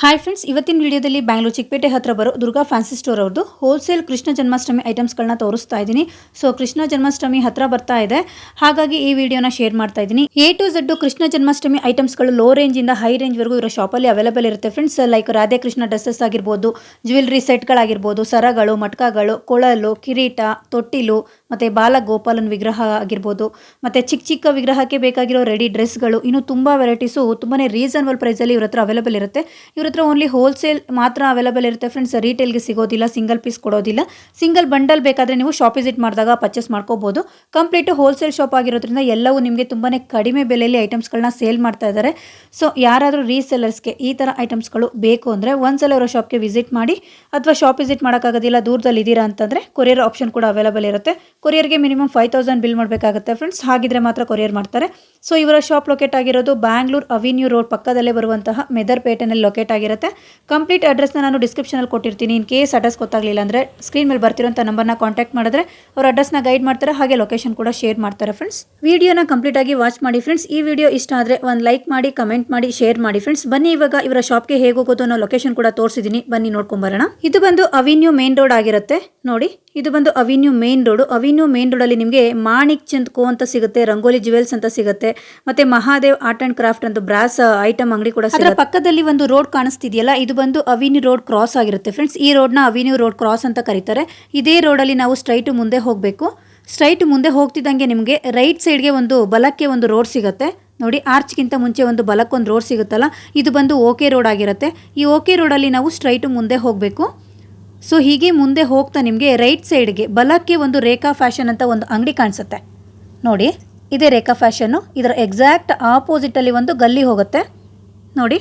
Hi friends ಇವತ್ತಿನ ವಿಡಿಯೋದಲ್ಲಿ ಬ್ಯಾಂಗ್ಳೂರು ಚಿಕ್ಕಪೇಟೆ ಹತ್ರ ಬರೋ ದುರ್ಗಾ ಫ್ಯಾನ್ಸಿ ಸ್ಟೋರ್ ಅವ್ರದ್ದು ಹೋಲ್ಸೇಲ್ ಕೃಷ್ಣ ಜನ್ಮಾಷ್ಟಮಿ ಐಟಮ್ಸ್ಗಳನ್ನ ತೋರಿಸ್ತಾ ಇದ್ದೀನಿ. ಸೊ ಕೃಷ್ಣ ಜನ್ಮಾಷ್ಟಮಿ ಹತ್ರ ಬರ್ತಾ ಇದೆ. ಹಾಗಾಗಿ ಈ ವಿಡಿಯೋನ ಶೇರ್ ಮಾಡ್ತಾ ಇದ್ದೀನಿ. A to Z Krishna Janmashtami ಐಟಮ್ಸ್ಗಳು low ರೇಂಜಿಂದ ಹೈ ರೇಂಜ್ವರೆಗೂ ಇರೋ ಶಾಪಲ್ಲಿ ಅವೈಲೇಬಲ್ ಇರುತ್ತೆ friends like Radhe Krishna dresses ಆಗಿರ್ಬೋದು ಜ್ಯುವೆಲ್ರಿ ಸೆಟ್ಗಳಾಗಿರ್ಬೋದು ಸರಗಳು, ಮಟ್ಕಗಳು, ಕೊಳಲು, ಕಿರೀಟ, ತೊಟ್ಟಿಲು ಮತ್ತು ಬಾಲಗೋಪಾಲನ್ ವಿಗ್ರಹ ಆಗಿರ್ಬೋದು, ಮತ್ತು ಚಿಕ್ಕ ಚಿಕ್ಕ ವಿಗ್ರಹಕ್ಕೆ ಬೇಕಾಗಿರೋ ರೆಡಿ ಡ್ರೆಸ್ಗಳು ಇನ್ನು ತುಂಬ ವೆರೈಟೀಸು ತುಂಬಾ ರೀಸನಬಲ್ ಪ್ರೈಸಲ್ಲಿ ಇವ್ರ ಹತ್ರ ಅವೈಲೇಬಲ್ ಇರುತ್ತೆ. ಇವ್ರ ಹತ್ರ ಓನ್ಲಿ ಹೋಲ್ಸೇಲ್ ಮಾತ್ರ ಅವೈಲೇಬಲ್ ಇರುತ್ತೆ ಫ್ರೆಂಡ್ಸ್ ರೀಟೇಲ್ಗೆ ಸಿಗೋದಿಲ್ಲ ಸಿಂಗಲ್ ಪೀಸ್ ಕೊಡೋದಿಲ್ಲ. ಸಿಂಗಲ್ ಬಂಡಲ್ ಬೇಕಾದರೆ ನೀವು ಶಾಪ್ ವಿಸಿಟ್ ಮಾಡಿದಾಗ ಪರ್ಚೇಸ್ ಮಾಡ್ಕೋಬೋದು. ಕಂಪ್ಲೀಟ್ ಹೋಲ್ಸೇಲ್ ಶಾಪ್ ಆಗಿರೋದ್ರಿಂದ ಎಲ್ಲವೂ ನಿಮಗೆ ತುಂಬಾ ಕಡಿಮೆ ಬೆಲೆಯಲ್ಲಿ ಐಟಮ್ಸ್ಗಳನ್ನ ಸೇಲ್ ಮಾಡ್ತಾ ಇದ್ದಾರೆ ಸೊ ಯಾರಾದರೂ ರೀಸೆಲ್ಲರ್ಸ್ಗೆ ಈ ಥರ ಐಟಮ್ಸ್ಗಳು ಬೇಕು ಅಂದರೆ ಒಂದ್ಸಲ ಅವರ ಶಾಪ್ಗೆ ವಿಸಿಟ್ ಮಾಡಿ, ಅಥವಾ ಶಾಪ್ ವಿಸಿಟ್ ಮಾಡೋಕ್ಕಾಗೋದಿಲ್ಲ ದೂರದಲ್ಲಿ ಇದ್ದೀರಾ ಅಂತಂದರೆ ಕೊರಿಯರ್ ಆಪ್ಷನ್ ಕೂಡ ಅವೈಲೇಬಲ್ ಇರುತ್ತೆ. ಕೊರಿಯರ್ಗೆ ಮಿನಿಮಮ್ ಫೈವ್ ತೌಸಂಡ್ ಬಿಲ್ ಮಾಡಬೇಕಾಗುತ್ತೆ ಫ್ರೆಂಡ್ಸ್. ಹಾಗಿದ್ರೆ ಮಾತ್ರ ಕೊರಿಯರ್ ಮಾಡ್ತಾರೆ. ಸೊ, ಇವರ ಶಾಪ್ ಲೊಕೇಟ್ ಆಗಿರೋದು ಬ್ಯಾಂಗ್ಳೂರ್ ಅವಿನ್ಯೂ ರೋಡ್ ಪಕ್ಕದಲ್ಲೇ ಬರುವಂತಹ ಮೆದರ್ಪೇಟೆನಲ್ಲಿ ಲೊಕೇಟ್ ಆಗಿರುತ್ತೆ. ಕಂಪ್ಲೀಟ್ ಅಡ್ರೆಸ್ನ ನಾನು ಡಿಸ್ಕ್ರಿಪ್ಷನಲ್ಲಿ ಕೊಟ್ಟಿರ್ತೀನಿ. ಇನ್ ಕೇಸ್ ಅಡ್ರೆಸ್ ಗೊತ್ತಾಗಲಿಲ್ಲ ಅಂದರೆ ಸ್ಕ್ರೀನ್ ಮೇಲೆ ಬರ್ತಿರೋಂಥ ನಂಬರ್ನ ಕಾಂಟ್ಯಾಕ್ಟ್ ಮಾಡಿದ್ರೆ ಅವ್ರ ಅಡ್ರೆಸ್ನ ಗೈಡ್ ಮಾಡ್ತಾರೆ. ಹಾಗೆ ಲೊಕೇಶನ್ ಕೂಡ ಶೇರ್ ಮಾಡ್ತಾರೆ ಫ್ರೆಂಡ್ಸ್. ವಿಡಿಯೋನ ಕಂಪ್ಲೀಟ್ ಆಗಿ ವಾಚ್ ಮಾಡಿ ಫ್ರೆಂಡ್ಸ್. ಈ ವಿಡಿಯೋ ಇಷ್ಟ ಆದರೆ ಒಂದು ಲೈಕ್ ಮಾಡಿ, ಕಮೆಂಟ್ ಮಾಡಿ, ಶೇರ್ ಮಾಡಿ ಫ್ರೆಂಡ್ಸ್. ಬನ್ನಿ ಇವಾಗ ಇವರ ಶಾಪ್ಗೆ ಹೇಗೆ ಹೋಗೋದು ಅನ್ನೋ ಲೊಕೇಶನ್ ಕೂಡ ತೋರಿಸಿದ್ದೀನಿ. ಬನ್ನಿ ನೋಡ್ಕೊಂಬರೋಣ ಇದು ಬಂದು ಅವಿನ್ಯೂ ಮೇನ್ ರೋಡ್ ಆಗಿರುತ್ತೆ. ನೋಡಿ ಇದು ಬಂದು avenue main road avenue main ರೋಡಲ್ಲಿ ನಿಮಗೆ ಮಾಣಿಕ್ ಚಂದ್ ಕೋ ಅಂತ ಸಿಗುತ್ತೆ ರಂಗೋಲಿ ಜುವೆಲ್ಸ್ ಅಂತ ಸಿಗುತ್ತೆ ಮತ್ತೆ ಮಹಾದೇವ್ ಆರ್ಟ್ ಅಂಡ್ ಕ್ರಾಫ್ಟ್ ಅಂತ ಬ್ರಾಸ್ ಐಟಮ್ ಅಂಗಡಿ ಕೂಡ ಅದರ ಪಕ್ಕದಲ್ಲಿ ಒಂದು ರೋಡ್ ಕಾಣಿಸ್ತಿದೆಯಲ್ಲ ಇದು ಬಂದು ಅವಿನ್ಯೂ ರೋಡ್ ಕ್ರಾಸ್ ಆಗಿರುತ್ತೆ ಫ್ರೆಂಡ್ಸ್ ಈ ರೋಡ್ನ ಅವಿನ್ಯೂ ರೋಡ್ ಕ್ರಾಸ್ ಅಂತ ಕರೀತಾರೆ. ಇದೇ ರೋಡಲ್ಲಿ ನಾವು ಸ್ಟ್ರೈಟ್ ಮುಂದೆ ಹೋಗಬೇಕು. ಸ್ಟ್ರೈಟ್ ಮುಂದೆ ಹೋಗ್ತಿದ್ದಂಗೆ ನಿಮಗೆ ರೈಟ್ ಸೈಡ್ಗೆ ಒಂದು ಬಲಕ್ಕೆ ಒಂದು ರೋಡ್ ಸಿಗುತ್ತೆ. ನೋಡಿ ಆರ್ಚ್ಗಿಂತ ಮುಂಚೆ ಒಂದು ಬಲಕ್ಕೊಂದು ರೋಡ್ ಸಿಗುತ್ತಲ್ಲ ಇದು ಬಂದು ಓಕೆ ರೋಡ್ ಆಗಿರುತ್ತೆ. ಈ ಓಕೆ ರೋಡಲ್ಲಿ ನಾವು ಸ್ಟ್ರೈಟ್ ಮುಂದೆ ಹೋಗಬೇಕು. ಸೊ ಹೀಗೆ ಮುಂದೆ ಹೋಗ್ತಾ ನಿಮಗೆ ರೈಟ್ ಸೈಡ್ಗೆ ಬಲಕ್ಕೆ ಒಂದು ರೇಖಾ ಫ್ಯಾಷನ್ ಅಂತ ಒಂದು ಅಂಗಡಿ ಕಾಣಿಸುತ್ತೆ. ನೋಡಿ, ಇದೇ ರೇಖಾ ಫ್ಯಾಷನ್ನು ಇದರ ಎಕ್ಸಾಕ್ಟ್ ಆಪೋಸಿಟಲ್ಲಿ ಒಂದು ಗಲ್ಲಿ ಹೋಗುತ್ತೆ. ನೋಡಿ,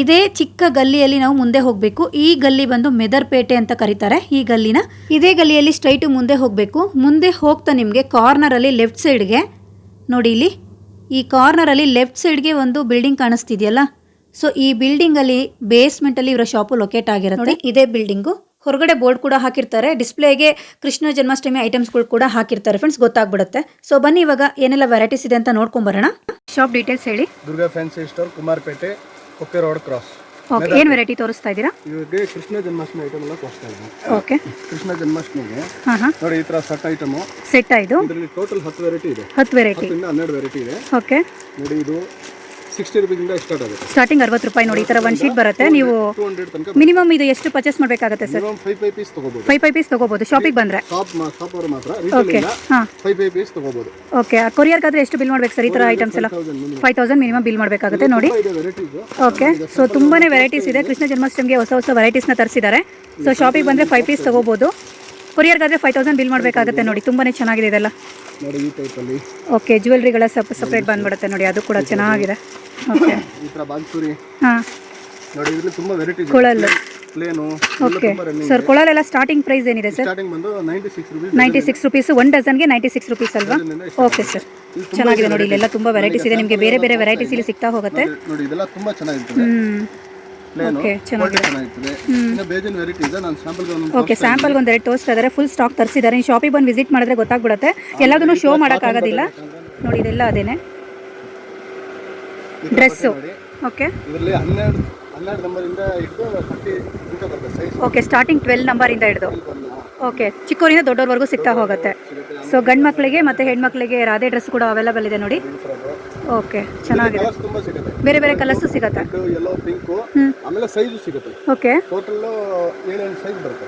ಇದೇ ಚಿಕ್ಕ ಗಲ್ಲಿಯಲ್ಲಿ ನಾವು ಮುಂದೆ ಹೋಗಬೇಕು. ಈ ಗಲ್ಲಿ ಬಂದು ಮೆದರ್ಪೇಟೆ ಅಂತ ಕರೀತಾರೆ. ಈ ಗಲ್ಲಿನ ಇದೇ ಗಲ್ಲಿಯಲ್ಲಿ ಸ್ಟ್ರೈಟು ಮುಂದೆ ಹೋಗಬೇಕು. ಮುಂದೆ ಹೋಗ್ತಾ ನಿಮಗೆ ಕಾರ್ನರಲ್ಲಿ ಲೆಫ್ಟ್ ಸೈಡ್ಗೆ ನೋಡಿ, ಇಲ್ಲಿ ಈ ಕಾರ್ನರಲ್ಲಿ ಲೆಫ್ಟ್ ಸೈಡ್ಗೆ ಒಂದು ಬಿಲ್ಡಿಂಗ್ ಕಾಣಿಸ್ತಿದೆಯಲ್ಲ? ಸೊ ಈ ಬಿಲ್ಡಿಂಗ್ ಅಲ್ಲಿ ಬೇಸ್ಮೆಂಟ್ ಅಲ್ಲಿ ಇವರ ಶಾಪು ಲೊಕೇಟ್ ಆಗಿರುತ್ತೆ. ನೋಡಿ ಇದೇ ಬಿಲ್ಡಿಂಗು ಹೊರಗಡೆ ಬೋರ್ಡ್ ಕೂಡ ಹಾಕಿರ್ತಾರೆ. ಡಿಸ್ಪ್ಲೇಗೆ ಕೃಷ್ಣ ಜನ್ಮಾಷ್ಟಮಿ ಐಟಮ್ಸ್ಗಳು ಕೂಡ ಹಾಕಿರ್ತಾರೆ ಫ್ರೆಂಡ್ಸ್ ಗೊತ್ತಾಗ್ಬಿಡುತ್ತೆ. ಸೊ ಬನ್ನಿ ಇವಾಗ ಏನೆಲ್ಲ ವೆರೈಟೀಸ್ ಇದೆ ಅಂತ ನೋಡ್ಕೊಂಬರೋಣ ಶಾಪ್ ಡೀಟೇಲ್ಸ್ ಹೇಳಿ. ದುರ್ಗಾ ಫ್ಯಾನ್ಸಿ ಸ್ಟೋರ್ ಕುಮಾರ್ಪೇಟೆ ಕೊಕ್ಕೆ ರೋಡ್ ಕ್ರಾಸ್ ಓಕೆ ಏನು ವೆರೈಟಿ ತೋರಿಸ್ತಾ ಇದ್ದೀರಾ? ಇವಾಗ ಕೃಷ್ಣ ಜನ್ಮಾಷ್ಟಮಿ ಐಟಮ್ ಎಲ್ಲ ತೋರಿಸ್ತಾ ಇದ್ದೀನಿ. ಓಕೆ ಕೃಷ್ಣ ಜನ್ಮಾಷ್ಟಮಿಗೆ. ಹಾಂ ಹಾಂ. ನೋಡಿ ಈ ತರ ಸೆಟ್ ಐಟಮ್ ಸೆಟ್ ಇದು ಇದರಲ್ಲಿ ಟೋಟಲ್ ಹತ್ತು ವೆರೈಟಿ ಇದೆ. ಹತ್ತು ವೆರೈಟಿ ಹನ್ನೆರಡು ವೆರೈಟಿ ಇದೆ. ಓಕೆ ನೋಡಿ ಇದು ಸಿಕ್ಸ್ಟಿ ರುಪೀಸಿಂದ ಸ್ಟಾರ್ಟ್ ಆಗುತ್ತೆ. ಸ್ಟಾರ್ಟಿಂಗ್ ಅರವತ್ತು ರೂಪಾಯಿ ನೋಡಿ ಈ ಥರ ಒಂದು ಶೀಟ್ ಬರುತ್ತೆ. ನೀವು ಟೂ ಹಂಡ್ರೆಡ್ ತನಕ ಮಿನಿಮಮ್ ಇದು ಎಷ್ಟು ಪರ್ಚೇಸ್ ಮಾಡಬೇಕಾಗುತ್ತೆ sir? Minimum five five piece ತಗೋಬಹುದು ಫೈವ್ ಫೈವ್ ಪೀಸ್ ತೊಗೋಬೋದು ಶಾಪಿಗೆ ಬಂದರೆ. ಶಾಪ್ ಶಾಪ್ ಅವರು ಮಾತ್ರ ಓಕೆ ಹಾಂ. ಫೈವ್ ಫೈವ್ ಪೀಸ್ ತೊಗೋಬೋದು. ಓಕೆ ಕೊರಿಯರ್ಗಾದ್ರೆ ಎಷ್ಟು ಬಿಲ್ ಮಾಡ್ಬೇಕು ಸರ್ ಈ ಥರ ಐಟಮ್ಸ್ ಎಲ್ಲ? ಫೈವ್ ತೌಸಂಡ್ ಮಿನಿಮಮ್ ಬಿಲ್ ಮಾಡಬೇಕಾಗುತ್ತೆ ನೋಡಿ. ಇದೆ ವೆರೈಟೀಸು ಓಕೆ ಸೊ ತುಂಬಾನೇ ವೆರೈಟೀಸ್ ಇದೆ. ಕೃಷ್ಣ ಜನ್ಮಾಷ್ಟಮಿಗೆ ಹೊಸ ಹೊಸ ವೆರೈಟೀಸ್ನ ತರಿಸಿದ್ದಾರೆ. ಸೊ ಶಾಪಿಗೆ ಬಂದರೆ ಫೈವ್ ಪೀಸ್ ತೊಗೋಬೋದು. ಕೊರಿಯರ್ಗಾದ್ರೆ ಫೈವ್ ತೌಸಂಡ್ ಬಿಲ್ ಮಾಡಬೇಕಾಗುತ್ತೆ ನೋಡಿ. ತುಂಬಾನೇ ಚೆನ್ನಾಗಿದೆ ಇದೆಲ್ಲ. ನೋಡಿ ಈ ಟೈಪಲ್ಲಿ ಓಕೆ ಜ್ಯುವೆಲ್ರಿಗಳ ಸಪ್ ಸಪ್ರೇಟ್ ಬಂದ್ಬಿಡುತ್ತೆ ನೋಡಿ ಅದು ಕೂಡ ಚೆನ್ನಾಗಿದೆ. ಓಕೆ ಈ ಥರ ಬಾಗ್ಸೂರಿ ಹಾಂ. ನೋಡಿ ಇದರಲ್ಲಿ ತುಂಬ ವೆರೈಟೀಸ್ ಕೊಳಲು. ಪ್ಲೇನು ಓಕೆ ಸರ್ ಕೊಳಲೆಲ್ಲ ಸ್ಟಾರ್ಟಿಂಗ್ ಪ್ರೈಸ್ ಏನಿದೆ ಸರ್ ಸ್ಟಾರ್ಟಿಂಗ್ ಬಂದು ninety six rupees ninety six rupees one ಡಜನ್ಗೆ ninety six rupees ಅಲ್ವಾ ಓಕೆ ಸರ್ ಚೆನ್ನಾಗಿದೆ ನೋಡಿ ಇಲ್ಲೆಲ್ಲ ತುಂಬ ವೆರೈಟೀಸ್ ಇದೆ. ನಿಮಗೆ ಬೇರೆ ಬೇರೆ ವೆರೈಟೀಸ್ ಇಲ್ಲಿ ಸಿಗ್ತಾ ಹೋಗುತ್ತೆ. ನೋಡಿ ಇದೆಲ್ಲ ತುಂಬಾ ಹ್ಮ್. ಪ್ಲೇನು. ಓಕೆ ಚೆನ್ನಾಗಿದೆ. ಚೆನ್ನಾಗಿರ್ತದೆ. ಇನ್ನು ಬೇಜನ್ ವೆರೈಟಿ ಇದೆ. ನಾನು ಸ್ಯಾಂಪಲ್ಗೆ ಒಂದು ಓಕೆ ಸ್ಯಾಂಪಲ್ಗೆ ಒಂದು ಎರಡು ತೋರಿಸ್ತಾ ಇದ್ದಾರೆ ಫುಲ್ ಸ್ಟಾಕ್ ತರಿಸಿದ್ದಾರೆ. ನೀವು ಶಾಪಿಗೆ ಬಂದು ವಿಸಿಟ್ ಮಾಡಿದ್ರೆ ಗೊತ್ತಾಗ್ಬಿಡುತ್ತೆ. ಎಲ್ಲದನ್ನು ಶೋ ಮಾಡೋಕ್ಕಾಗೋದಿಲ್ಲ ನೋಡಿ ಇದೆಲ್ಲ ಅದೇನೆ. ಡ್ರೆಸ್ಸು ಓಕೆ ಇದರಲ್ಲಿ ಹನ್ನೆರಡು ಹನ್ನೆರಡು ನಂಬರಿಂದ ಹಿಡಿದು ಥರ್ಟಿ ಬರ್ತದೆ ಸೈಜ್ ಓಕೆ ಸ್ಟಾರ್ಟಿಂಗ್ ಟ್ವೆಲ್ ನಂಬರಿಂದ ಹಿಡಿದು. ಓಕೆ ಚಿಕ್ಕವರಿಂದ ದೊಡ್ಡವ್ರವರೆಗೂ ಸಿಗ್ತಾ ಹೋಗುತ್ತೆ. ಸೊ ಗಂಡು ಮಕ್ಕಳಿಗೆ ಮತ್ತು ಹೆಣ್ಮಕ್ಳಿಗೆ ರಾಧೆ ಡ್ರೆಸ್ ಕೂಡ ಅವೈಲೇಬಲ್ ಇದೆ ನೋಡಿ. ಓಕೆ ಚೆನ್ನಾಗಿದೆ. ಕಲರ್ಸ್ ತುಂಬ ಸಿಗುತ್ತೆ. ಬೇರೆ ಬೇರೆ ಕಲರ್ಸ್ ಸಿಗುತ್ತೆ? ರೆಡ್ ಯೆಲ್ಲೋ ಪಿಂಕು ಆಮೇಲೆ ಸೈಜ್ ಸಿಗುತ್ತೆ. ಓಕೆ ಟೋಟಲ್ ಏಳೆಂಟು ಸೈಜ್ ಬರುತ್ತೆ.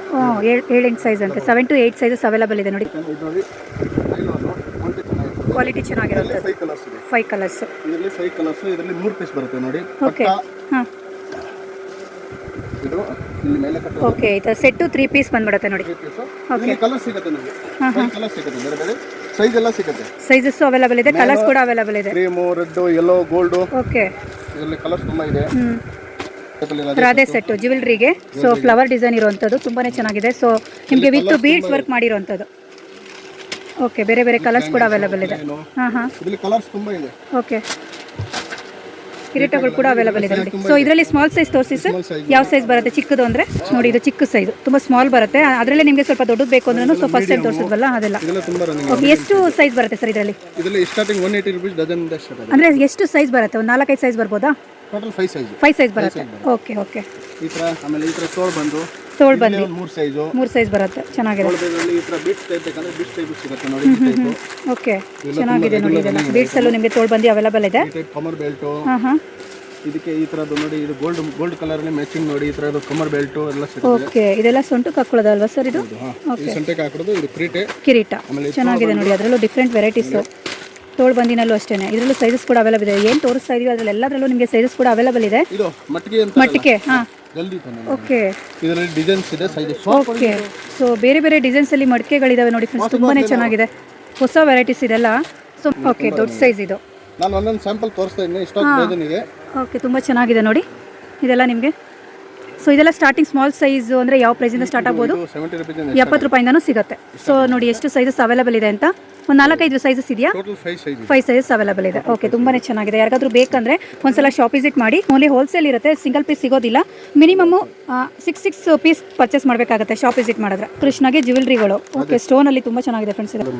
ಏಳು ಏಳೆಂಟು ಸೈಜ್ ಅಂತೆ. Seven to eight sizes available ಇದೆ ನೋಡಿ. ಕ್ವಾಲಿಟಿ ಚೆನ್ನಾಗಿರುತ್ತೆ. ಫೈವ್ ಕಲರ್ಸ್ ಇದೆ. ಫೈವ್ ಕಲರ್ಸ್ ಇದರಲ್ಲಿ ಫೈವ್ ಕಲರ್ಸ್ ಇದರಲ್ಲಿ ಮೂರು ಪೀಸ್ ಬರುತ್ತೆ ನೋಡಿ. ಓಕೆ ಹಾಂ. ಇದು ಇಲ್ಲಿ ಮೇಲೆ ಕಟ್ಟು ಓಕೆ ಇದು ಸೆಟ್ಟು ತ್ರೀ ಪೀಸ್ ಬಂದ್ಬಿಡುತ್ತೆ ನೋಡಿ. ಓಕೆ ಕಲರ್ ಸಿಗುತ್ತೆ ನಿಮಗೆ. ಕಲರ್ ಸಿಗುತ್ತೆ. ಬೇರೆ ಬೇರೆ? ಸೈಜ್ ಎಲ್ಲ ಸಿಗುತ್ತೆ. ಸೈಜಸ್ ಅವೈಲೇಬಲ್ ಇದೆ ಕಲರ್ಸ್ ಕೂಡ ಅವೈಲೇಬಲ್ ಇದೆ. Cream red yellow gold okay ಇದರಲ್ಲಿ ಕಲರ್ಸ್ ತುಂಬಾ ಇದೆ. ರಾಧೆ ಸೆಟ್ ಜ್ಯುವೆಲ್ರಿಗೆ ಸೊ ಫ್ಲವರ್ ಡಿಸೈನ್ ಇರುವಂಥದ್ದು ತುಂಬಾನೇ ಚೆನ್ನಾಗಿದೆ. ಸೊ ನಿಮಗೆ ವಿತ್ ಬೀಡ್ಸ್ ವರ್ಕ್ ಮಾಡಿರುವಂಥದ್ದು. ಓಕೆ ಬೇರೆ ಬೇರೆ ಕಲರ್ಸ್ ಕೂಡ ಅವೈಲೇಬಲ್ ಇದೆ. ಹಾಂ ಹಾಂ. ಕಲರ್ಸ್ ತುಂಬ ಇದೆ. ಓಕೆ ಕಿರೀಟಗಳು ಕೂಡ ಅವೈಲೇಬಲ್ ಇದೆ ನೋಡಿ ಸೊ ಇದರಲ್ಲಿ ಸ್ಮಾಲ್ ಸೈಜ್ ತೋರಿಸಿ ಸರ್ ಯಾವ ಸೈಜ್ ಬರುತ್ತೆ? ಚಿಕ್ಕದು ಅಂದ್ರೆ ನೋಡಿ ಇದು ಚಿಕ್ಕ ಸೈಜ್ ತುಂಬಾ ಸ್ಮಾಲ್ ಬರುತ್ತೆ. ಅದರಲ್ಲಿ ನಿಮಗೆ ಸ್ವಲ್ಪ ದೊಡ್ಡದು ಬೇಕು ಅಂದ್ರೂ ಸೊ ಫಸ್ಟ್ ಟೈಮ್ ತೋರಿಸಿದ್ವಲ್ಲ ಅದೆಲ್ಲ. ಓಕೆ ಎಷ್ಟು ಸೈಜ್ ಬರುತ್ತೆ ಸರ್ ಇದರಲ್ಲಿ? ಅಂದ್ರೆ ಎಷ್ಟು ಸೈಜ್ ಬರುತ್ತೆ? ಒಂದು ನಾಲ್ಕೈದು ಸೈಜ್ ಬರ್ಬೋದಾ? Total five size five size ಬರುತ್ತೆ. ಓಕೆ ಓಕೆ ಈ ತರ ಆಮೇಲೆ ಈ ತರ ಸ್ಟೋರ್ ಬಂದು ತೋಳ್ ಬಂದು ಮೂರು ಸೈಜು ಮೂರು ಸೈಜ್ ಬರುತ್ತೆ. ಚೆನ್ನಾಗಿದೆ. ತೋಳದಲ್ಲಿ ಈ ತರ ಬೀಟ್ಸ್ ಟೈಪ್ ಬೇಕಂದ್ರೆ ಬೀಟ್ಸ್ ಟೈಪ್ ಸಿಗುತ್ತೆ ನೋಡಿ ಓಕೆ ಚೆನ್ನಾಗಿದೆ ನೋಡಿ ಇದೆಲ್ಲ. ಬೀಟ್ಸ್ ಅಲ್ಲೂ ನಿಮಗೆ ತೋಳ್ ಬಂದು ಅವೈಲೇಬಲ್ ಇದೆ. ಕಮರ್ ಬೆಲ್ಟು ಹಾಂ ಹಾಂ. ಇದಕ್ಕೆ ಈ ತರದ್ದು ನೋಡಿ ಇದು ಗೋಲ್ಡ್ ಗೋಲ್ಡ್ ಕಲರ್ ಮ್ಯಾಚಿಂಗ್ ನೋಡಿ ಈ ತರದ್ದು ಕಮರ್ ಬೆಲ್ಟ್ ಎಲ್ಲ ಸಿಗುತ್ತೆ. ಓಕೆ ಇದೆಲ್ಲ ಸೊಂಟು ಕಕ್ಕೊಳ್ಳೋದಲ್ವಾ ಸರ್ ಇದು? ಓಕೆ ಸಂತೆಗೆ ಹಾಕೋದು ಇದು ಕ್ರೀಟೆ. ಕಿರೀಟ. ಚೆನ್ನಾಗಿದೆ ನೋಡಿ. ಅದರಲ್ಲೂ ಡಿಫ್ರೆಂಟ್ ವೆರೈಟೀಸ್ ತೋಳ್ ಬಂದಿನಲ್ಲೂ ಅಷ್ಟೇ ಇದರಲ್ಲೂ ಸೈಜಸ್ ಕೂಡ ಅವೈಲೇಬಲ್ ಇದೆ. ಏನು ತೋರಿಸ್ತಾ ಇದೀವಿ ಅದರಲ್ಲಿ ಎಲ್ಲದರಲ್ಲೂ ನಿಮಗೆ ಸೈಜಸ್ ಕೂಡ ಅವೈಲೇಬಲ್ ಇದೆ. ಇದು ಮಟ್ಟಿಗೆ ಅಂತ ಮಟ್ಟಿಗೆ ಹಾಂ. ಓಕೆ ಇದರಲ್ಲಿ ಡಿಸೈನ್ಸ್ ಇದೆ ಸೈಜಸ್ ಓಕೆ ಸೊ ಬೇರೆ ಬೇರೆ ಡಿಸೈನ್ಸ್ ಅಲ್ಲಿ ಮಡಿಕೆಗಳಿದಾವೆ ನೋಡಿ ಫ್ರೆಂಡ್ಸ್ ತುಂಬಾನೇ ಚೆನ್ನಾಗಿದೆ. ಹೊಸ ವೆರೈಟೀಸ್ ಇದೆಲ್ಲ ಸೊ ಓಕೆ ದೊಡ್ಡ ಸೈಜ್ ಇದು. ನಾನು ಒಂದೊಂದು ಸ್ಯಾಂಪಲ್ ತೋರಿಸ್ತಾ ಇದ್ದೀನಿ ಇಷ್ಟೊಂದು ಡಜನ್ ಇದೆ ಓಕೆ ತುಂಬ ಚೆನ್ನಾಗಿದೆ ನೋಡಿ. ಇದೆಲ್ಲ ನಿಮಗೆ? ಸೊ ಇದೆಲ್ಲ ಸ್ಟಾರ್ಟಿಂಗ್ ಸ್ಮಾಲ್ ಸೈಜ್ ಅಂದರೆ ಯಾವ ಪ್ರೈಸಿಂದ ಸ್ಟಾರ್ಟ್ ಆಗ್ಬೋದು? ಎಪ್ಪತ್ತು ರೂಪಾಯಿಂದನೂ ಸಿಗುತ್ತೆ. ಸೊ ನೋಡಿ ಎಷ್ಟು ಸೈಜಸ್ ಅವೈಲೇಬಲ್ ಇದೆ ಅಂತ. ಒಂದು ನಾಲ್ಕೈದು ಸೈಜಸ್ ಇದೆಯಾ? ಫೈವ್ ಸೈಜಸ್ ಅವೈಲೇಬಲ್ ಇದೆ. ಓಕೆ ತುಂಬಾನೇ ಚೆನ್ನಾಗಿದೆ. ಯಾರಿಗಾದ್ರೂ ಬೇಕಂದ್ರೆ ಒಂದ್ಸಲ ಶಾಪ್ ವಿಸಿಟ್ ಮಾಡಿ. ಓನ್ಲಿ ಹೋಲ್ಸೇಲ್ ಇರುತ್ತೆ ಸಿಂಗಲ್ ಪೀಸ್ ಸಿಗೋದಿಲ್ಲ. Minimum six six piece purchase ಮಾಡಬೇಕಾಗುತ್ತೆ ಶಾಪ್ ವಿಸಿಟ್ ಮಾಡಿದ್ರೆ. ಕೃಷ್ಣಗೆ ಜ್ಯುವೆಲ್ರಿಗಳು ಓಕೆ ಸ್ಟೋನ್ ಅಲ್ಲಿ ತುಂಬಾ ಚೆನ್ನಾಗಿದೆ ಫ್ರೆಂಡ್ಸ್ ಇದು.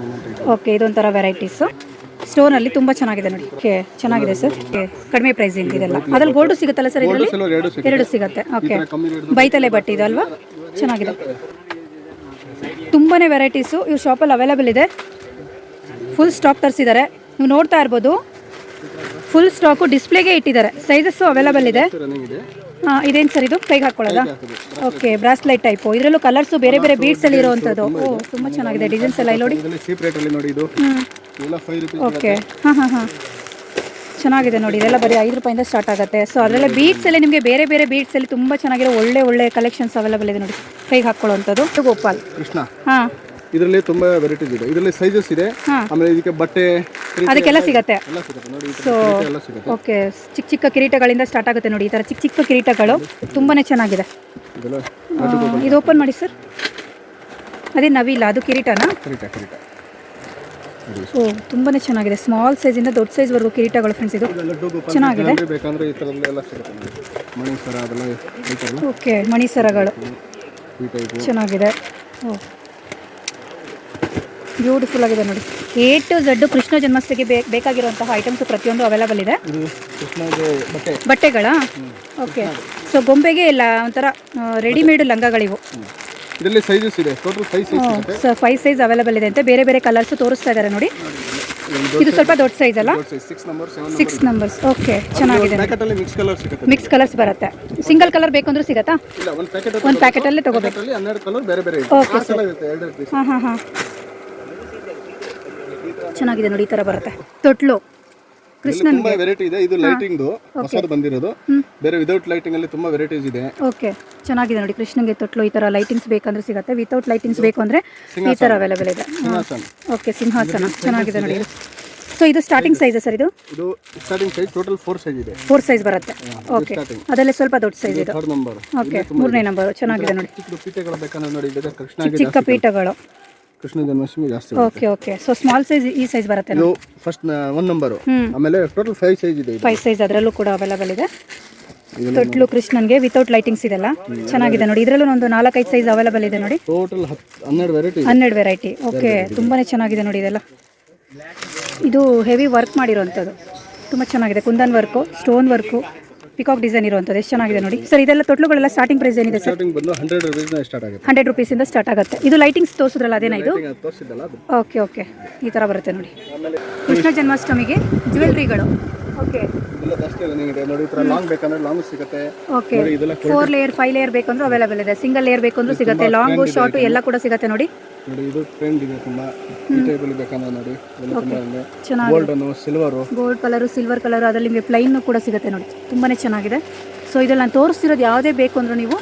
ಓಕೆ ಇದೊಂಥರ ವೆರೈಟೀಸ್ ಸ್ಟೋನಲ್ಲಿ ತುಂಬಾ ಚೆನ್ನಾಗಿದೆ ನೋಡಿ. ಓಕೆ ಚೆನ್ನಾಗಿದೆ ಸರ್ ಕಡಿಮೆ ಪ್ರೈಸ್ ಇದೆಲ್ಲ ಅದ್ರಲ್ಲಿ ಗೋಲ್ಡ್ ಸಿಗುತ್ತಲ್ಲ ಸರ್ ಇದರಲ್ಲಿ? ಎರಡು ಸಿಗುತ್ತೆ. ಓಕೆ ಬೈತಲೆ ಬಟ್ಟೆ ಇದು ಅಲ್ವಾ? ಚೆನ್ನಾಗಿದೆ. ತುಂಬಾನೇ ವೆರೈಟೀಸು ಇವ್ರ ಶಾಪಲ್ಲಿ ಅವೈಲೇಬಲ್ ಇದೆ. ಫುಲ್ ಸ್ಟಾಕ್ ತರಿಸಿದ್ದಾರೆ ನೀವು ನೋಡ್ತಾ ಇರ್ಬೋದು. ಫುಲ್ ಸ್ಟಾಕು ಡಿಸ್ಪ್ಲೇಗೆ ಇಟ್ಟಿದ್ದಾರೆ. ಸೈಜಸ್ಸು ಅವೈಲೇಬಲ್ ಇದೆ. ಹಾಂ ಇದೇನು ಸರ್ ಇದು? ಕೈಗೆ ಹಾಕೊಳ್ಳೋದಾ? ಓಕೆ ಬ್ರಾಸ್ಲೈಟ್ ಟೈಪು ಇದರಲ್ಲೂ ಕಲರ್ಸು ಬೇರೆ ಬೇರೆ ಬೀಡ್ಸಲ್ಲಿ ಇರುವಂಥದ್ದು ಓ ತುಂಬ ಚೆನ್ನಾಗಿದೆ. ಡಿಸೈನ್ಸ್ ಎಲ್ಲ ಇಲ್ಲಿ ನೋಡಿ. ಓಕೆ ಹಾಂ ಹಾಂ ಹಾಂ. ಚೆನ್ನಾಗಿದೆ ನೋಡಿ. ಇದೆಲ್ಲ ಬರೀ ಐದು ರೂಪಾಯಿಂದ ಸ್ಟಾರ್ಟ್ ಆಗುತ್ತೆ. ಸೊ ಅದರಲ್ಲ ಬೀಟ್ಸಲ್ಲಿ ಅಲ್ಲಿ ನಿಮಗೆ ಬೇರೆ ಬೇರೆ ಬೀಟ್ಸಲ್ಲಿ ಅಲ್ಲಿ ತುಂಬ ಚೆನ್ನಾಗಿರೋ ಒಳ್ಳೆ ಒಳ್ಳೆ ಕಲೆಕ್ಷನ್ಸ್ ಅವೈಲೇಬಲ್ ಇದೆ ನೋಡಿ. ಕೈಗೆ ಹಾಕ್ಕೊಳ್ಳೋವಂಥದ್ದು ಗೋಪಾಲ್. ಕೃಷ್ಣ. ಹಾಂ. ಇದರಲ್ಲಿ ತುಂಬಾ ವೆರೈಟೀಸ್ ಇದೆ. ಇದರಲ್ಲಿ ಸೈಜಸ್ ಇದೆ. ಆಮೇಲೆ ಇದಕ್ಕೆ ಬಟ್ಟೆ ಅದಕ್ಕೆಲ್ಲ ಸಿಗತ್ತೆ. ಎಲ್ಲ ಸಿಗುತ್ತೆ. ನೋಡಿ ಈ ತರ ಸೊ ಎಲ್ಲ ಸಿಗುತ್ತೆ. ಓಕೆ. ಚಿಕ್ಕ ಚಿಕ್ಕ ಕಿರೀಟಗಳಿಂದ ಸ್ಟಾರ್ಟ್ ಆಗುತ್ತೆ ನೋಡಿ. ಈ ಥರ ಚಿಕ್ಕ ಚಿಕ್ಕ ಕಿರೀಟಗಳು ತುಂಬಾನೇ ಚೆನ್ನಾಗಿದೆ. ಇದೆಲ್ಲ ಇದು ಓಪನ್ ಮಾಡಿ ಸರ್ ಅದೇ ನವಿಲ್ಲ ಅದು ಕಿರೀಟನಾ? ಕ್ರೀಟೆ ಕ್ರೀಟೆ. ಓ ತುಂಬಾನೇ ಚೆನ್ನಾಗಿದೆ. ಸ್ಮಾಲ್ ಸೈಜಿಂದ ದೊಡ್ಡ ಸೈಜ್ವರೆಗೂ ಕಿರೀಟಗಳು ಫ್ರೆಂಡ್ಸ್ ಇದು. ಚೆನ್ನಾಗಿದೆ. ಬೇಕಂದ್ರೆ ಈ ಸಿಗುತ್ತೆ ಅದೆಲ್ಲ ಓಕೆ ಮಣಿಸರಗಳು ಚೆನ್ನಾಗಿದೆ. ಓ. ಬ್ಯೂಟಿಫುಲ್ ಆಗಿದೆ ನೋಡಿ. ಎ ಟು ಝಡ್ ಕೃಷ್ಣ ಜನ್ಮಾಷ್ಟಮಿಗೆ ಬೇಕಾಗಿರುವಂತಹ ಐಟಮ್ಸ್ ಪ್ರತಿಯೊಂದು ಅವೈಲೇಬಲ್ ಇದೆ. ಇದು ಬಟ್ಟೆ. ಬಟ್ಟೆಗಳ? ಓಕೆ ಸೊ ಗೊಂಬೆಗೆ ಇಲ್ಲ ಒಂಥರ ರೆಡಿಮೇಡ್ ಲಂಗಗಳಿವು. ಇದರಲ್ಲಿ ಸೈಜಸ್ ಇದೆ. ಟೋಟಲ್ ಫೈವ್ ಸೈಜ್ ಸಿಗುತ್ತೆ ಸೊ ಫೈವ್ ಸೈಜ್ ಅವೈಲೇಬಲ್ ಇದೆ ಅಂತ ಬೇರೆ ಬೇರೆ ಕಲರ್ಸ್ ತೋರಿಸ್ತಾ ಇದ್ದಾರೆ ನೋಡಿ. ಇದು ಸ್ವಲ್ಪ ದೊಡ್ಡ ಸೈಜ್ ಅಲ್ಲ? ಸಿಕ್ಸ್ ನಂಬರ್ಸ್ ಓಕೆ ಚೆನ್ನಾಗಿದೆ ಮಿಕ್ಸ್ ಕಲರ್ಸ್ ಬರುತ್ತೆ. ಸಿಂಗಲ್ ಕಲರ್ ಬೇಕಂದ್ರೂ ಸಿಗತ್ತಾ? ಒಂದು ಪ್ಯಾಕೆಟ್ ಅಲ್ಲಿ ಪ್ಯಾಕೆಟಲ್ಲೇ ತಗೋಬೇಕು. ಓಕೆ ಹಾಂ ಹಾಂ. ಚೆನ್ನಾಗಿದೆ ನೋಡಿ ಈ ತರ ಬರುತ್ತೆ. ತೊಟ್ಲು. ಕೃಷ್ಣನ್ ತುಂಬಾ ವೆರೈಟಿ ಇದೆ. ಇದು ಲೈಟಿಂಗ್ ಹೊಸದು ಬಂದಿರೋದು. ಬೇರೆ ವಿದೌಟ್ ಲೈಟಿಂಗ್ ಅಲ್ಲಿ ತುಂಬಾ ವೆರೈಟೀಸ್ ಇದೆ. ಓಕೆ ಚೆನ್ನಾಗಿದೆ ನೋಡಿ ಕೃಷ್ಣನ್ಗೆ ತೊಟ್ಲು ಈ ತರ ಲೈಟಿಂಗ್ಸ್ ಬೇಕಂದ್ರೆ ಸಿಗುತ್ತೆ. ವಿತೌಟ್ ಲೈಟಿಂಗ್ಸ್ ಬೇಕು ಅಂದ್ರೆ ಈ ತರ ಅವೈಲೇಬಲ್ ಇದೆ. ಓಕೆ ಸಿಂಹಾಸನ. ಚೆನ್ನಾಗಿದೆ ನೋಡಿ. ಸೊ ಇದು ಸ್ಟಾರ್ಟಿಂಗ್ ಸೈಜ್ ಸರ್ ಇದು? ಇದು ಸ್ಟಾರ್ಟಿಂಗ್ ಸೈಜ್ ಟೋಟಲ್ 4 ಸೈಜ್ ಇದೆ. 4 ಸೈಜ್ ಬರುತ್ತೆ. ಓಕೆ ಅದರಲ್ಲಿ ಸ್ವಲ್ಪ ದೊಡ್ಡ ಸೈಜ್ ಇದು ಓಕೆ ಮೂರನೇ ನಂಬರ್ ಚೆನ್ನಾಗಿದೆ ನೋಡಿ. ಚಿಕ್ಕ ಪೀಠಗಳು ಬೇಕಂದ್ರೆ ನೋಡಿ ಇದೆ ಕೃಷ್ಣ ಚಿಕ್ಕ ಪೀಠಗಳು. ಕೃಷ್ಣ ಜನ್ಮಾಷ್ಟಮಿ ಜಾಸ್ತಿ okay okay so small size ಈ ಸೈಜ್ ಬರುತ್ತೆ ಇದು ಫಸ್ಟ್ ಒನ್ ನಂಬರು ಆಮೇಲೆ ಟೋಟಲ್ ಫೈವ್ ಸೈಜ್ ಇದೆ ಫೈವ್ ಸೈಜ್ ಅದರಲ್ಲೂ ಕೂಡ ಅವೈಲೇಬಲ್ ಇದೆ. ತೊಟ್ಲು ಕೃಷ್ಣನ್ಗೆ ವಿತೌಟ್ ಲೈಟಿಂಗ್ಸ್ ಇದೆಲ್ಲ. ಚೆನ್ನಾಗಿದೆ ನೋಡಿ. ಇದರಲ್ಲೂ ಒಂದು ನಾಲ್ಕೈದು ಸೈಜ್ ಅವೈಲೇಬಲ್ ಇದೆ ನೋಡಿ. ಟೋಟಲ್ ಹನ್ನೆರಡು ವೆರೈಟಿ ಹನ್ನೆರಡು ವೆರೈಟಿ ಓಕೆ ತುಂಬಾನೇ ಚೆನ್ನಾಗಿದೆ ನೋಡಿ ಇದೆಲ್ಲ. ಇದು ಹೆವಿ ವರ್ಕ್ ಮಾಡಿರೋವಂಥದ್ದು ತುಂಬ ಚೆನ್ನಾಗಿದೆ. Kundan work stone work peacock design ಇರುವಂಥದ್ದು. ಎಷ್ಟು ಚೆನ್ನಾಗಿದೆ ನೋಡಿ. ಸರ್ ಇದೆಲ್ಲ ತೊಟ್ಲುಗಳೆಲ್ಲ ಸ್ಟಾರ್ಟಿಂಗ್ ಪ್ರೈಸ್ ಏನಿದೆ ಸರ್ ಸ್ಟಾರ್ಟಿಂಗ್ ಬಂದು ಹಂಡ್ರೆಡ್ ರುಪೀಸ್ ಸ್ಟಾರ್ಟ್ ಆಗುತ್ತೆ. ಹಂಡ್ರೆಡ್ ರುಪೀಸಿಂದ ಸ್ಟಾರ್ಟ್ ಆಗುತ್ತೆ. ಇದು ಲೈಟಿಂಗ್ಸ್ ತೋರಿಸಿದ್ರಲ್ಲ ಅದೇನಾ ಇದು? ತೋರಿಸಿದ್ದಲ್ಲ ಓಕೆ ಓಕೆ ಈ ಥರ ಬರುತ್ತೆ ನೋಡಿ. ಕೃಷ್ಣ ಜನ್ಮಾಷ್ಟಮಿಗೆ ಜ್ಯುವೆಲ್ರಿಗಳು ಓಕೆ ಇದೆಲ್ಲ ಜಾಸ್ತಿ ರನ್ನಿಂಗ್ ಇದೆ ನೋಡಿ ಈ ಥರ ಲಾಂಗ್ ಬೇಕಂದ್ರೆ ಲಾಂಗ್ ಸಿಗುತ್ತೆ. ಓಕೆ ನೋಡಿ ಇದೆಲ್ಲ ಫೋರ್ ಲೇಯರ್ ಫೈವ್ ಲೇಯರ್ ಬೇಕಂದ್ರೂ ಅವೈಲೇಬಲ್ ಇದೆ. ಸಿಂಗಲ್ ಲೇಯರ್ ಬೇಕಂದ್ರೂ ಸಿಗುತ್ತೆ. ಲಾಂಗು ಶಾರ್ಟು ಎಲ್ಲ ಕೂಡ ಸಿಗುತ್ತೆ ನೋಡಿ. ನೋಡಿ ಇದು ಟ್ರೆಂಡ್ ಇದೆ ತುಂಬಾ. ಈ ಟೈಪಲ್ಲಿ ಬೇಕಂದ್ರೆ ನೋಡಿ ಇದೆಲ್ಲ ತುಂಬಾ ಇದೆ. ಚೆನ್ನಾಗಿ golden silver gold colour silver colour ಅದರಲ್ಲಿ ನಿಮಗೆ ಪ್ಲೈನ್ ಕೂಡ ಸಿಗುತ್ತೆ ನೋಡಿ. ತುಂಬಾನೇ ಚೆನ್ನಾಗಿದೆ. ಸೊ ಇದ್ರಲ್ಲಿ ನಾನು ತೋರಿಸ್ತಿರೋದು ಯಾವುದೇ ಬೇಕು ಅಂದರೂ ನೀವು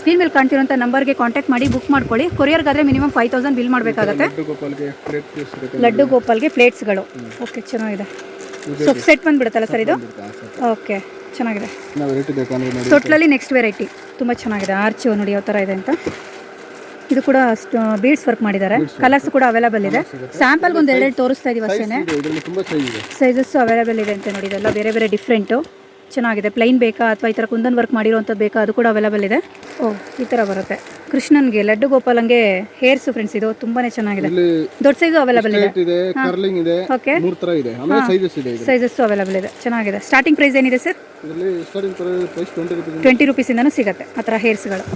ಸ್ಕ್ರೀನ್ ಮೇಲೆ ಕಾಣ್ತಿರೋಂಥ ನಂಬರ್ಗೆ ಕಾಂಟ್ಯಾಕ್ಟ್ ಮಾಡಿ ಬುಕ್ ಮಾಡ್ಕೊಳ್ಳಿ. ಕೊರಿಯರ್ಗಾದರೆ ಮಿನಿಮಮ್ ಫೈವ್ ತೌಸಂಡ್ ಬಿಲ್ ಮಾಡಬೇಕಾಗತ್ತೆ. ಲಡ್ಡು ಗೋಪಾಲ್ಗೆ ಪ್ಲೇಟ್ ಪೀಸ್ ಸಿಗುತ್ತೆ ಲಡ್ಡು ಗೋಪಾಲ್ಗೆ ಪ್ಲೇಟ್ಸ್ಗಳು ಓಕೆ ಚೆನ್ನಾಗಿದೆ. ಸೊ ಸೆಟ್ ಬಂದ್ಬಿಡುತ್ತಲ್ಲ ಸರ್ ಇದು? ಓಕೆ ಚೆನ್ನಾಗಿದೆ. ತೊಟ್ಲಲ್ಲಿ ನೆಕ್ಸ್ಟ್ ವೆರೈಟಿ ತುಂಬ ಚೆನ್ನಾಗಿದೆ. ಆರ್ಚು ನೋಡಿ ಯಾವ ಥರ ಇದೆ ಅಂತ. ಇದು ಕೂಡ ಬೀಡ್ಸ್ ವರ್ಕ್ ಮಾಡಿದ್ದಾರೆ. ಕಲರ್ಸ್ ಕೂಡ ಅವೈಲೇಬಲ್ ಇದೆ. ಸ್ಯಾಂಪಲ್ಗೆ ಒಂದು ಎರಡೆರಡು ತೋರಿಸ್ತಾ ಇದೀವಿ ಅಷ್ಟೇ ಸೈಜಸ್ಸು ಅವೈಲೇಬಲ್ ಇದೆ. ಅಂತ ನೋಡಿ. ಇದೆಲ್ಲ ಬೇರೆ ಬೇರೆ ಡಿಫ್ರೆಂಟು ಚೆನ್ನಾಗಿದೆ. ಪ್ಲೈನ್ ಬೇಕಾ ಅಥವಾ ಈ ಥರ ಕುಂದನ್ ವರ್ಕ್ ಮಾಡಿರೋಂಥದ್ದು ಬೇಕಾ? ಅದು ಕೂಡ ಅವೈಲೇಬಲ್ ಇದೆ. ಓ ಈ ಥರ ಬರುತ್ತೆ. ಕೃಷ್ಣನ್ಗೆ ಲಡ್ಡು ಗೋಪಾಲಂಗೆ ಹೇರ್ಸ್ ಫ್ರೆಂಡ್ಸ್ ಇದು ತುಂಬಾನೇ ಚೆನ್ನಾಗಿದೆ. ದೊಡ್ಡ ಸೈಜು ಅವೈಲಬಲ್ ಇದೆ. ಕರ್ಲಿಂಗ್ ಇದೆ ಓಕೆ ಮೂರ್ ತರ ಇದೆ. ಆಮೇಲೆ ಸೈಜಸ್ ಇದೆ ಸೈಜಸ್ಸು ಅವೈಲೇಬಲ್ ಇದೆ. ಚೆನ್ನಾಗಿದೆ. ಸ್ಟಾರ್ಟಿಂಗ್ ಪ್ರೈಸ್ ಏನಿದೆ ಸರ್ ಇದರಲ್ಲಿ ಸ್ಟಾರ್ಟಿಂಗ್ ಪ್ರೈಸ್ ಟ್ವೆಂಟಿ ರುಪೀಸ್ ರೂಪಾಯಿ ಇಂದಾನು ಸಿಗುತ್ತೆ ಆ ಹೇರ್ಸ್ ಹೇರ್ಸ್ಗಳು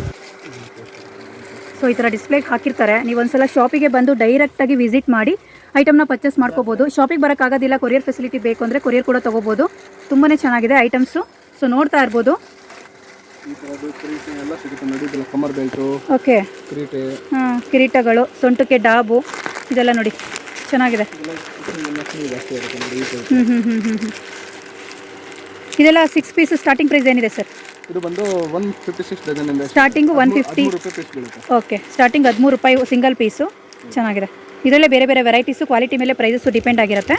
ಸೊ ಈ ಥರ ಡಿಸ್ಪ್ಲೇ ಹಾಕಿರ್ತಾರೆ. ನೀವು ಒಂದ್ಸಲ ಶಾಪಿಗೆ ಬಂದು ಡೈರೆಕ್ಟ್ ಆಗಿ ವಿಸಿಟ್ ಮಾಡಿ ಐಟಮ್ನ ಪರ್ಚೇಸ್ ಮಾಡ್ಕೋಬೋದು. ಶಾಪಿಗೆ ಬರೋಕ್ಕಾಗೋದಿಲ್ಲ ಕೊರಿಯರ್ ಫೆಸಿಲಿಟಿ ಬೇಕು ಅಂದರೆ ಕೊರಿಯರ್ ಕೂಡ ತೊಗೋಬೋದು. ತುಂಬಾ ಚೆನ್ನಾಗಿದೆ ಐಟಮ್ಸು. ಸೊ ನೋಡ್ತಾ ಇರ್ಬೋದು. ಓಕೆ. ಹಾಂ ಕಿರೀಟಗಳು ಸೊಂಟಕ್ಕೆ ಡಾಬು ಇದೆಲ್ಲ ನೋಡಿ. ಚೆನ್ನಾಗಿದೆ. ಹ್ಞೂ ಹ್ಞೂ ಹ್ಞೂ ಹ್ಞೂ ಹ್ಞೂ ಇದೆಲ್ಲ ಸಿಕ್ಸ್ ಪೀಸ್ ಸ್ಟಾರ್ಟಿಂಗ್ ಪ್ರೈಸ್ ಏನಿದೆ ಸರ್ ಇದು ಬಂದು ಒನ್ ಫಿಫ್ಟಿ ಸಿಕ್ಸ್ ಡಜನ್ ಇಂದ starting one fifty okay. Starting ಹದಿಮೂರು ರೂಪಾಯಿ ಸಿಂಗಲ್ ಪೀಸು ಚೆನ್ನಾಗಿದೆ. ಇದರಲ್ಲೇ ಬೇರೆ ಬೇರೆ ವೆರೈಟೀಸು ಕ್ವಾಲಿಟಿ ಮೇಲೆ ಪ್ರೈಸಸ್ಸು ಡಿಪೆಂಡ್ ಆಗಿರುತ್ತೆ.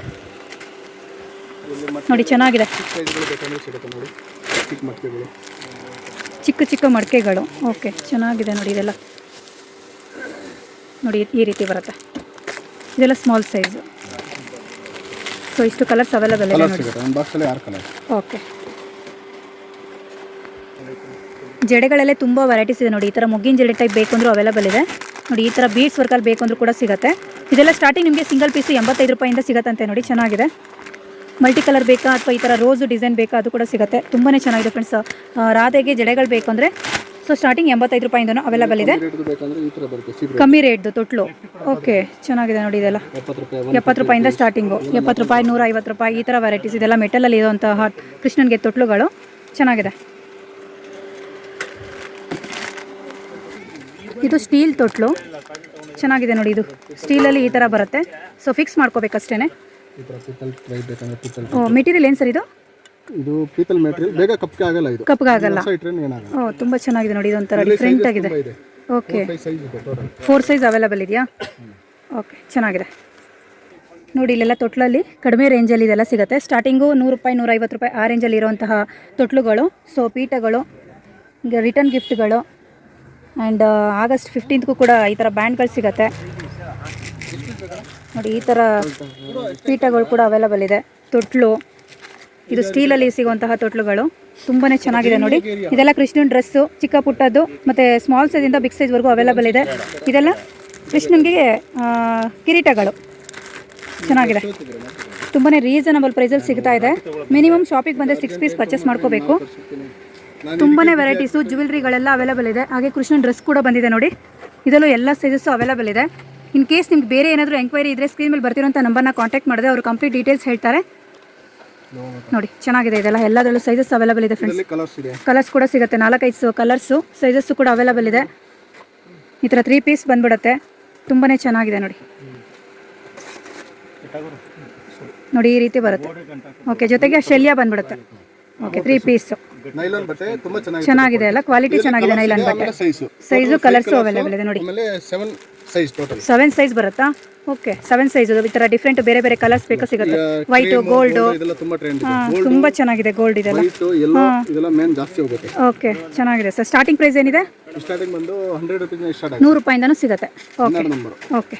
ನೋಡಿ ಚೆನ್ನಾಗಿದೆ. ಚಿಕ್ಕ ಚಿಕ್ಕ ಮಡಕೆಗಳು. ಓಕೆ ಚೆನ್ನಾಗಿದೆ ನೋಡಿ ಇದೆಲ್ಲ. ನೋಡಿ ಈ ರೀತಿ ಬರುತ್ತೆ. ಇದೆಲ್ಲ ಸ್ಮಾಲ್ ಸೈಜು ಸೊ ಇಷ್ಟು ಕಲರ್ಸ್ ಅವೈಲೇಬಲ್ ಇದೆ ನೋಡಿ. ಓಕೆ. ಜಡೆಗಳಲ್ಲೇ ತುಂಬ ವೆರೈಟೀಸ್ ಇದೆ ನೋಡಿ. ಈ ಥರ ಮುಗ್ಗಿನ ಜಡೆ ಟೈಪ್ ಬೇಕು ಅಂದರೂ ಅವೈಲೇಬಲ್ ಇದೆ. ನೋಡಿ ಈ ಥರ ಬೀಡ್ಸ್ ವರ್ಕಲ್ಲಿ ಬೇಕು ಅಂದರೂ ಕೂಡ ಸಿಗುತ್ತೆ. ಇದೆಲ್ಲ ಸ್ಟಾರ್ಟಿಂಗ್ ನಿಮಗೆ ಸಿಂಗಲ್ ಪೀಸು ಎಂಬತ್ತೈದು ರೂಪಾಯಿಂದ ಸಿಗತ್ತಂತೆ ನೋಡಿ. ಚೆನ್ನಾಗಿದೆ. ಮಲ್ಟಿ ಕಲರ್ ಬೇಕಾ ಅಥವಾ ಈ ಥರ ರೋಸ್ ಡಿಸೈನ್ ಬೇಕಾ ಅದು ಕೂಡ ಸಿಗುತ್ತೆ. ತುಂಬಾ ಚೆನ್ನಾಗಿದೆ ಫ್ರೆಂಡ್ಸ್. ರಾಧೆಗೆ ಜಡೆಗಳು ಬೇಕು ಅಂದರೆ ಸೊ ಸ್ಟಾರ್ಟಿಂಗ್ ಎಂಬತ್ತೈದು ರೂಪಾಯಿಂದನೂ ಅವೈಲೇಬಲ್ ಇದೆ. ಕಮ್ಮಿ ರೇಟ್ದು ತೊಟ್ಲು. ಓಕೆ ಚೆನ್ನಾಗಿದೆ ನೋಡಿ ಇದೆಲ್ಲ. ಎಪ್ಪತ್ತು ರೂಪಾಯಿಂದ ಸ್ಟಾರ್ಟಿಂಗು ಎಪ್ಪತ್ತು ರೂಪಾಯಿ ನೂರ ಐವತ್ತು ರೂಪಾಯಿ ಈ ಥರ ವೆರೈಟೀಸ್ ಇದೆಲ್ಲ ಮೆಟಲಲ್ಲಿ ಇರುವಂತಹ ಕೃಷ್ಣನಿಗೆ ತೊಟ್ಲುಗಳು. ಚೆನ್ನಾಗಿದೆ. ಇದು ಸ್ಟೀಲ್ ತೊಟ್ಲು. ಚೆನ್ನಾಗಿದೆ ನೋಡಿ ಇದು. ಸ್ಟೀಲಲ್ಲಿ ಈ ಥರ ಬರುತ್ತೆ. ಸೊ ಫಿಕ್ಸ್ ಮಾಡ್ಕೋಬೇಕಷ್ಟೇ ಈ ಥರ ಪೀತಲ್ ಟ್ರೈ ಬೇಕಂದ್ರೆ ಪೀತಲ್ ಓ ಮೆಟೀರಿಯಲ್ ಏನು ಸರ್ ಇದು? ಇದು ಪೀತಲ್ ಮೆಟೀರಿಯಲ್ ಬೇಗ ಕಪ್ಗೆ ಆಗಲ್ಲ ಇದು. ಕಪ್ಪಗಾಗಲ್ಲ ಆಗಲ್ಲ. ಏನಾಗಲ್ಲ ಓ ತುಂಬ ಚೆನ್ನಾಗಿದೆ ನೋಡಿ ಇದೊಂಥರ ಡಿಫ್ರೆಂಟ್ ಆಗಿದೆ. ಇದೆ. ಓಕೆ ಸೈಜ್ ಇದೆ ಟೋಟಲ್ ಫೋರ್ ಸೈಜ್ ಅವೈಲೇಬಲ್ ಇದೆಯಾ? ಓಕೆ ಚೆನ್ನಾಗಿದೆ. ನೋಡಿ ಇಲ್ಲೆಲ್ಲ ತೊಟ್ಲಲ್ಲಿ ಕಡಿಮೆ ರೇಂಜಲ್ಲಿ ಇದೆಲ್ಲ ಸಿಗುತ್ತೆ. ಸ್ಟಾರ್ಟಿಂಗು ನೂರು ರೂಪಾಯಿ ನೂರೈವತ್ತು ರೂಪಾಯಿ ಆ ರೇಂಜಲ್ಲಿ ಇರುವಂತಹ ತೊಟ್ಲುಗಳು. ಸೊ ಪೀಠಗಳು ರಿಟರ್ನ್ ಗಿಫ್ಟ್ಗಳು ಆ್ಯಂಡ್ ಆಗಸ್ಟ್ ಫಿಫ್ಟೀನ್ತ್ಗೂ ಕೂಡ ಈ ಥರ ಬ್ಯಾಂಡ್ಗಳು ಸಿಗುತ್ತೆ. ನೋಡಿ, ಈ ಥರ ಪೀಠಗಳು ಕೂಡ ಅವೈಲಬಲ್ ಇದೆ. ತೊಟ್ಲು, ಇದು ಸ್ಟೀಲಲ್ಲಿ ಸಿಗುವಂತಹ ತೊಟ್ಲುಗಳು. ತುಂಬಾ ಚೆನ್ನಾಗಿದೆ ನೋಡಿ. ಇದೆಲ್ಲ ಕೃಷ್ಣನ್ ಡ್ರೆಸ್ಸು ಚಿಕ್ಕ ಪುಟ್ಟದ್ದು, ಮತ್ತು ಸ್ಮಾಲ್ ಸೈಜಿಂದ ಬಿಗ್ ಸೈಜ್ವರೆಗೂ ಅವೈಲೇಬಲ್ ಇದೆ. ಇದೆಲ್ಲ ಕೃಷ್ಣನ್ಗೆ ಕಿರೀಟಗಳು. ಚೆನ್ನಾಗಿದೆ. ತುಂಬಾ ರೀಸನಬಲ್ ಪ್ರೈಸಲ್ಲಿ ಸಿಗ್ತಾ ಇದೆ. ಮಿನಿಮಮ್ ಶಾಪಿಗೆ ಬಂದರೆ ಸಿಕ್ಸ್ ಪೀಸ್ ಪರ್ಚೇಸ್ ಮಾಡ್ಕೋಬೇಕು. ತುಂಬಾ ವೆರೈಟೀಸು ಜ್ಯುವೆಲ್ರಿಗಳೆಲ್ಲ ಅವೈಲಬಲ್ ಇದೆ. ಹಾಗೆ ಕೃಷ್ಣನ್ ಡ್ರೆಸ್ ಕೂಡ ಬಂದಿದೆ ನೋಡಿ. ಇದರಲ್ಲೂ ಎಲ್ಲ ಸೈಜಸ್ಸು ಅವೈಲೇಬಲ್ ಇದೆ. ಇನ್ ಕೇಸ್ ನಿಮ್ಗೆ ಬೇರೆ ಏನಾದರೂ ಎಂಕ್ವೈರಿ ಇದ್ರೆ ಸ್ಕ್ರೀನ್ ಮೇಲೆ ಬರ್ತಿರೋಂಥ ನಂಬರ್ನ ಕಾಂಟ್ಯಾಕ್ಟ್ ಮಾಡಿದ್ರೆ ಅವರು ಕಂಪ್ಲೀಟ್ ಡೀಟೇಲ್ಸ್ ಹೇಳ್ತಾರೆ. ನೋಡಿ ಚೆನ್ನಾಗಿದೆ ಇದೆಲ್ಲ. ಎಲ್ಲದರಲ್ಲೂ ಸೈಜಸ್ ಅವೈಲಬಲ್ ಇದೆ ಫ್ರೆಂಡ್ಸ್ ಕಲರ್ಸ್ ಕೂಡ ಸಿಗುತ್ತೆ. ನಾಲ್ಕೈದು ಕಲರ್ಸು ಸೈಜಸ್ಸು ಕೂಡ ಅವೈಲೇಬಲ್ ಇದೆ. ಈ ಥರ ತ್ರೀ ಪೀಸ್ ಬಂದ್ಬಿಡುತ್ತೆ. ತುಂಬಾ ಚೆನ್ನಾಗಿದೆ ನೋಡಿ. ನೋಡಿ ಈ ರೀತಿ ಬರುತ್ತೆ. ಓಕೆ ಜೊತೆಗೆ ಶಲ್ಯ ಬಂದ್ಬಿಡುತ್ತೆ. ಓಕೆ ತ್ರೀ ಪೀಸು ಚೆನ್ನಾಗಿದೆ. ಅಲ್ಲ? ಕ್ವಾಲಿಟಿ ಚೆನ್ನಾಗಿದೆ ನೈಲಾನ್ ಬಟ್ಟೆ. ಸೈಜು ಕಲರ್ಸು ಅವೈಲೇಬಲ್ ಇದೆ ನೋಡಿ. ಸೈಜ್ ಟೋಟಲ್ ಸೆವೆನ್ ಸೈಜ್ ಬರುತ್ತಾ? ಓಕೆ ಸೆವೆನ್ ಸೈಜ್ ಈ ತರ ಡಿಫ್ರೆಂಟ್ ಬೇರೆ ಬೇರೆ ಕಲರ್ಸ್ ಬೇಕು ಸಿಗುತ್ತೆ? ವೈಟ್ ಗೋಲ್ಡ್ ಇದೆಲ್ಲ ತುಂಬಾ ಟ್ರೆಂಡ್ ಇದೆ. ತುಂಬ ಚೆನ್ನಾಗಿದೆ ಗೋಲ್ಡ್ ಇದೆಲ್ಲ. ವೈಟ್ ಎಲ್ಲೋ ಇದೆಲ್ಲ ಮೇನ್ ಜಾಸ್ತಿ ಹೋಗುತ್ತೆ. ಓಕೆ ಚೆನ್ನಾಗಿದೆ. ಸರ್ ಸ್ಟಾರ್ಟಿಂಗ್ ಪ್ರೈಸ್ ಏನಿದೆ? ಸ್ಟಾರ್ಟಿಂಗ್ ಬಂದು ಹಂಡ್ರೆಡ್ ರುಪೀಸ್ ಸ್ಟಾರ್ಟ್ ಆಗುತ್ತೆ ನೂರು ರೂಪಾಯಿಂದನೂ ಸಿಗುತ್ತೆ. Okay okay